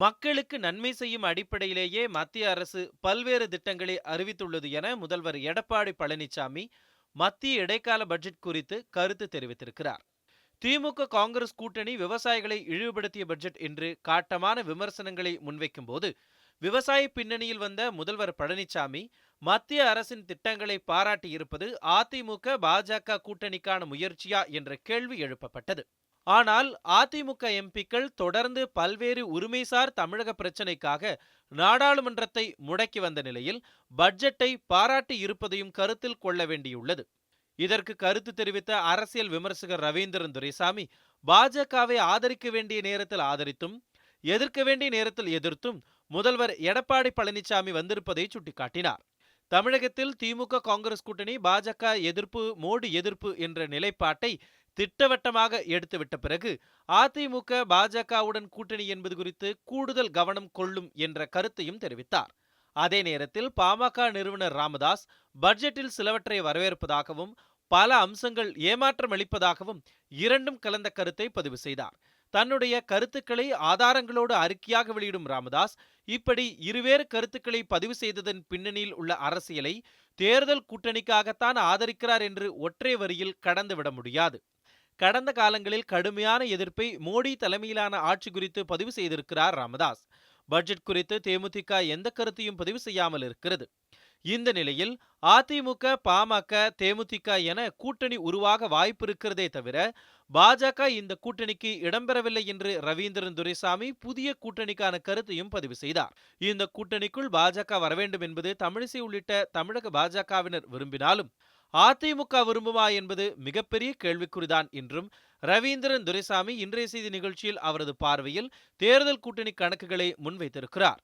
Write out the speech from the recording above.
மக்களுக்கு நன்மை செய்யும் அடிப்படையிலேயே மத்திய அரசு பல்வேறு திட்டங்களை அறிவித்துள்ளது என முதல்வர் எடப்பாடி பழனிசாமி மத்திய இடைக்கால பட்ஜெட் குறித்து கருத்து தெரிவித்திருக்கிறார். திமுக காங்கிரஸ் கூட்டணி விவசாயிகளை இழிவுபடுத்திய பட்ஜெட் என்று காட்டமான விமர்சனங்களை முன்வைக்கும் போது விவசாய பின்னணியில் வந்த முதல்வர் பழனிசாமி மத்திய அரசின் திட்டங்களை பாராட்டியிருப்பது அதிமுக பாஜக கூட்டணிக்கான முயற்சியா என்ற கேள்வி எழுப்பப்பட்டது. ஆனால் அதிமுக எம்பிக்கள் தொடர்ந்து பல்வேறு உரிமைசார் தமிழக பிரச்சினைக்காக நாடாளுமன்றத்தை முடக்கி வந்த நிலையில் பட்ஜெட்டை பாராட்டி இருப்பதையும் கருத்தில் கொள்ள வேண்டியுள்ளது. இதற்கு கருத்து தெரிவித்த அரசியல் விமர்சகர் ரவீந்திரன் துரைசாமி பாஜகவை ஆதரிக்க வேண்டிய நேரத்தில் ஆதரித்தும் எதிர்க்க வேண்டிய நேரத்தில் எதிர்த்தும் முதல்வர் எடப்பாடி பழனிசாமி வந்திருப்பதை சுட்டிக்காட்டினார். தமிழகத்தில் திமுக காங்கிரஸ் கூட்டணி பாஜக எதிர்ப்பு மோடி எதிர்ப்பு என்ற நிலைப்பாட்டை திட்டவட்டமாக எடுத்துவிட்ட பிறகு அதிமுக பாஜகவுடன் கூட்டணி என்பது குறித்து கூடுதல் கவனம் கொள்ளும் என்ற கருத்தையும் தெரிவித்தார். அதே நேரத்தில் பாமக நிறுவனர் ராமதாஸ் பட்ஜெட்டில் சிலவற்றை வரவேற்பதாகவும் பல அம்சங்கள் ஏமாற்றம் அளிப்பதாகவும் இரண்டும் கலந்த கருத்தை பதிவு செய்தார். தன்னுடைய கருத்துக்களை ஆதாரங்களோடு அறிக்கையாக வெளியிடும் ராமதாஸ் இப்படி இருவேறு கருத்துக்களை பதிவு செய்ததன் பின்னணியில் உள்ள அரசியலை தேர்தல் கூட்டணிக்காகத்தான் ஆதரிக்கிறார் என்று ஒற்றை வரியில் கடந்துவிட முடியாது. கடந்த காலங்களில் கடுமையான எதிர்ப்பை மோடி தலைமையிலான ஆட்சி குறித்து பதிவு செய்திருக்கிறார் ராமதாஸ். பட்ஜெட் குறித்து தேமுதிக எந்த கருத்தையும் பதிவு செய்யாமல் இருக்கிறது. இந்த நிலையில் அதிமுக பாமக தேமுதிக என கூட்டணி உருவாக வாய்ப்பு இருக்கிறதே தவிர பாஜக இந்த கூட்டணிக்கு இடம்பெறவில்லை என்று ரவீந்திரன் துரைசாமி புதிய கூட்டணிக்கான கருத்தையும் பதிவு செய்தார். இந்த கூட்டணிக்குள் பாஜக வரவேண்டும் என்பது தமிழிசை உள்ளிட்ட தமிழக பாஜகவினர் விரும்பினாலும் அதிமுக விரும்புமா என்பது மிகப்பெரிய கேள்விக்குறிதான் என்றும் ரவீந்திரன் துரைசாமி இன்றைய செய்தி நிகழ்ச்சியில் அவரது பார்வையில் தேர்தல் கூட்டணி கணக்குகளை முன்வைத்திருக்கிறார்.